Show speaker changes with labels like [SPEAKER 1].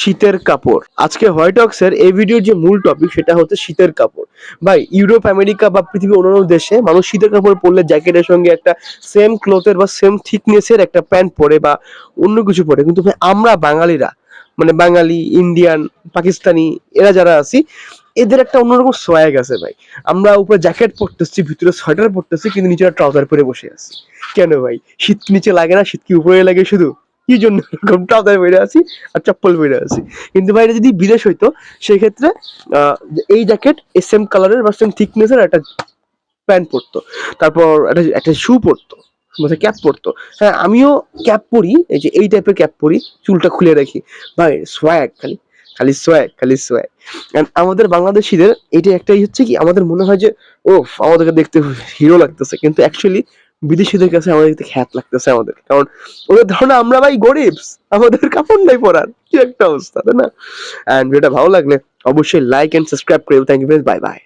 [SPEAKER 1] শীতের কাপড়। আজকে হোয়াইট অক্সের এই ভিডিওর যে মূল টপিক সেটা হচ্ছে শীতের কাপড়। ভাই ইউরোপ আমেরিকা বা পৃথিবীর অন্যান্য দেশে মানুষ শীতের কাপড় পরলে জ্যাকেটের সঙ্গে একটা সেম ক্লোথের বা সেম থিকনেসের একটা প্যান্ট পরে বা অন্য কিছু পরে। কিন্তু ভাই, আমরা বাঙালিরা মানে বাঙালি ইন্ডিয়ান পাকিস্তানি, এরা যারা আছি, এদের একটা অন্যরকম সোয়াগ আছে ভাই। আমরা উপরে জ্যাকেট পরতেছি, ভিতরে সোয়েটার পরতেছি, কিন্তু নিচে ট্রাউজার পরে বসে আছি। কেন ভাই? শীত নিচে লাগে না, শীত কি উপরে লাগে শুধু? কি জন্য এরকম ট্রাউজার পরে আছি আর চপ্পল পরে আছি। কিন্তু ভাই যদি বিদেশ হইতো, সেক্ষেত্রে এই জ্যাকেট সেম কালারের বা সেম থিকনেসের একটা প্যান্ট পরতো। তারপর একটা একটা শু পরতো মাথায় ক্যাপ পরতো। হ্যাঁ আমিও ক্যাপ পরি, এই যে এই টাইপের ক্যাপ পরি, চুলটা খুলে রাখি। ভাই সোয়াগ খালি খালি সোয়াগ খালি সোয়াগ আমাদের বাংলাদেশিদের এটা একটাই হচ্ছে কি, আমাদের মনে হয় যে ও আমাদেরকে দেখতে হিরো লাগতেছে। কিন্তু অ্যাকচুয়ালি বিদেশিদের কাছে আমাদের খ্যাত লাগতেছে আমাদের। কারণ ওদের ধারণা, আমরা ভাই গরিব আমাদের কাপড় নাই পরার। কি একটা অবস্থা, তাই না? অ্যান্ড ভিডিওটা ভালো লাগলে অবশ্যই লাইক এন্ড সাবস্ক্রাইব করে থ্যাংক ইউ বাই বাই